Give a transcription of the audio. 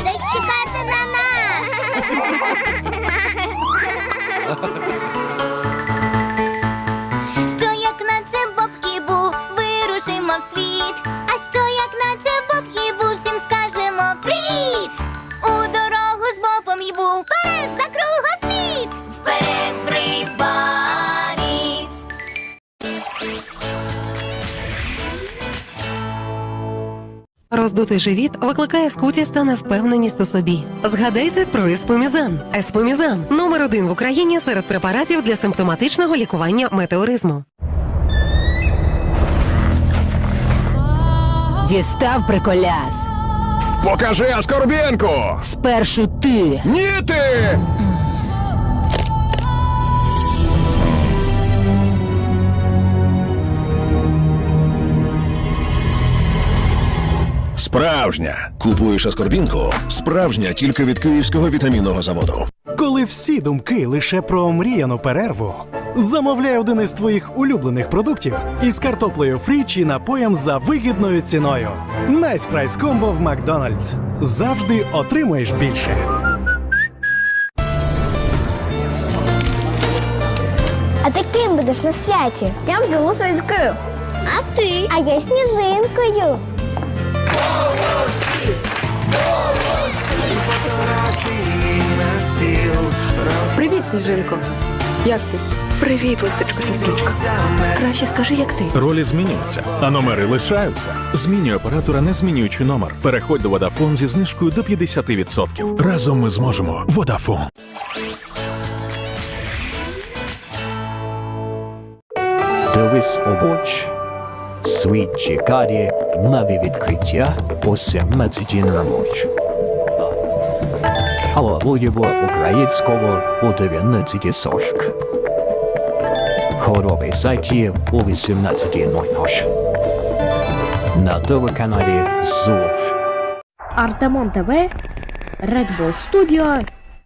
Artık çıkartın ana. Роздутий живіт викликає скутість та невпевненість у собі. Згадайте про еспомізан. Еспомізан номер один в Україні серед препаратів для симптоматичного лікування метеоризму. Дістав приколяс. Покажи Аскорбінку! Спершу ти. Ні ти! Справжня. Купуєш Аскорбінку? Справжня тільки від київського вітамінного заводу. Коли всі думки лише про омріяну перерву, замовляй один із твоїх улюблених продуктів із картоплею фрі чи напоєм за вигідною ціною. Найс прайс комбо в Макдональдс. Завжди отримуєш більше. А ти ким будеш на святі? Я буду лисичкою. А ти? А я сніжинкою. Сніжинко. Як ти? Привіт, лисичко, сестричко. Краще скажи, як ти. Ролі змінюються, а номери лишаються. Змінюй оператора, не змінюючи номер. Переходь до Vodafone зі знижкою до 50%. Разом ми зможемо. Vodafone. Дивись обоч. Світ чекає нові відкриття о 17 на ночі. Будемо українського о 19.40. Хоровий сайті о 18.00. На телеканалі ЗУФ. Артемон ТВ, Red Bull Studio